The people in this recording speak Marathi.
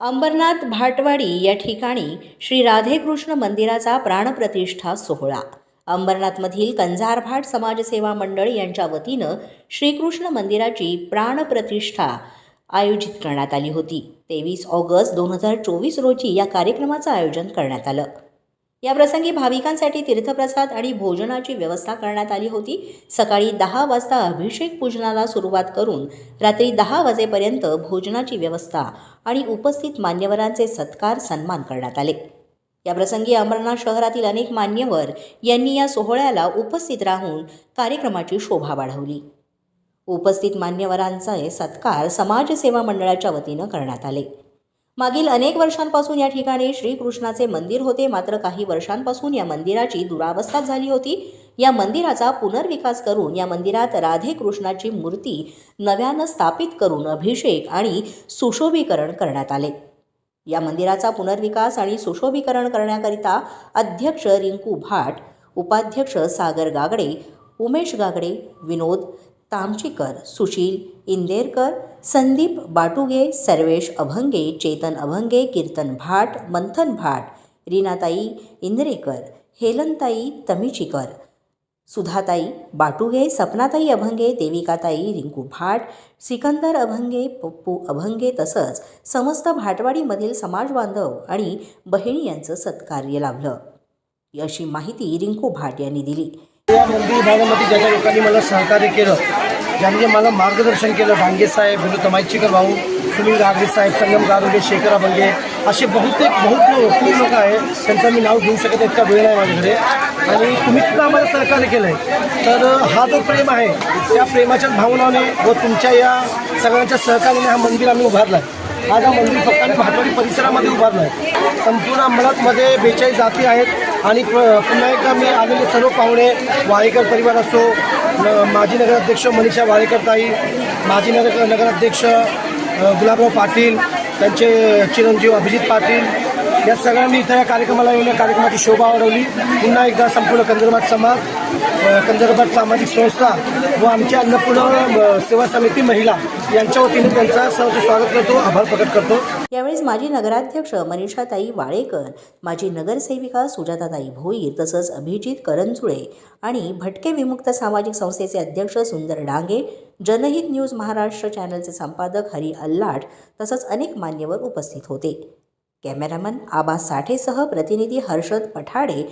अंबरनाथ भाटवाडी या ठिकाणी श्री राधेकृष्ण मंदिराचा प्राणप्रतिष्ठा सोहळा. अंबरनाथमधील कंजारभाट समाजसेवा मंडळ यांच्या वतीनं श्रीकृष्ण मंदिराची प्राणप्रतिष्ठा आयोजित करण्यात आली होती. तेवीस ऑगस्ट दोन हजार चोवीस रोजी या कार्यक्रमाचं आयोजन करण्यात आलं. याप्रसंगी भाविकांसाठी तीर्थप्रसाद आणि भोजनाची व्यवस्था करण्यात आली होती. सकाळी दहा वाजता अभिषेक पूजनाला सुरुवात करून रात्री दहा वाजेपर्यंत भोजनाची व्यवस्था आणि उपस्थित मान्यवरांचे सत्कार सन्मान करण्यात आले. याप्रसंगी अंबरनाथ शहरातील अनेक मान्यवर यांनी या सोहळ्याला उपस्थित राहून कार्यक्रमाची शोभा वाढवली. उपस्थित मान्यवरांचे सत्कार समाजसेवा मंडळाच्या वतीनं करण्यात आले. मागील अनेक वर्षांपासून या ठिकाणी श्रीकृष्णाचे मंदिर होते. मात्र काही वर्षांपासून या मंदिराची दुरावस्था झाली होती. या मंदिराचा पुनर्विकास करून या मंदिरात राधे कृष्णाची मूर्ती नव्यानं स्थापित करून अभिषेक आणि सुशोभीकरण करण्यात आले. या मंदिराचा पुनर्विकास आणि सुशोभीकरण करण्याकरिता अध्यक्ष रिंकू भाट उपाध्यक्ष सागर गागडे उमेश गागडे विनोद तामचीकर सुशील इंदेरकर संदीप बाटुगे सर्वेश अभंगे चेतन अभंगे कीर्तन भाट मंथन भाट रीनाताई इंद्रेकर हेलनताई तमिचीकर सुधाताई बाटुगे सपनाताई अभंगे देविकाताई रिंकू भाट सिकंदर अभंगे पप्पू अभंगे तसंच समस्त भाटवाडीमधील समाजबांधव आणि बहिणी यांचं सत्कार्य लाभलं. अशी माहिती रिंकू भाट यांनी दिली. या मंदिर विभागामध्ये ज्या ज्या लोकांनी मला सहकार्य केलं. ज्यांनी मला मार्गदर्शन केलं. भांगे साहेब विनोद तमाईचीकर भाऊ सुनील गागडे साहेब संगम गारुडे शेखर भंगे असे बहुतेक बहुत खूप लोक आहेत. त्यांचं मी नाव घेऊ शकत इतका वेळ आहे माझ्याकडे. आणि तुम्ही सुद्धा आम्हाला सहकार्य केलं आहे तर हा जो प्रेम आहे त्या प्रेमाच्या भावनाने व तुमच्या या सगळ्यांच्या सहकार्याने हा मंदिर आम्ही उभारला आहे आज हा मंदिर फक्त आम्ही भाटवाडी परिसरामध्ये उभारलं आहे. संपूर्ण अंबरनाथमध्ये बेचाळीस जाती आहेत आणि पुन्हा एकदा मी आलेले सर्व पाहुणे वाळेकर परिवार असो न- माजी नगराध्यक्ष मनीषा वाळेकर ताई माजी नगर नगराध्यक्ष गुलाबराव पाटील त्यांचे चिरंजीव अभिजित पाटील या सगळ्यांनी इथं या कार्यक्रमाला येऊन या कार्यक्रमाची शोभा वाढवली. पुन्हा एकदा संपूर्ण कंदरबाद समाज अ, कंदरबाद सामाजिक संस्था व आमच्या अन्नपूर्ण सेवा समिती महिला यांच्या वतीने त्यांचा सहज स्वागत करतो आभार प्रकट करतो. यावेळेस माजी नगराध्यक्ष मनीषाताई वाळेकर माजी नगरसेविका सुजाताताई भोईर तसंच अभिजित करंजुळे आणि भटके विमुक्त सामाजिक संस्थेचे अध्यक्ष सुंदर डांगे जनहित न्यूज महाराष्ट्र चॅनलचे संपादक हरी अल्लाट तसंच अनेक मान्यवर उपस्थित होते. कॅमेरामन आबा साठेसह प्रतिनिधी हर्षद पठाडे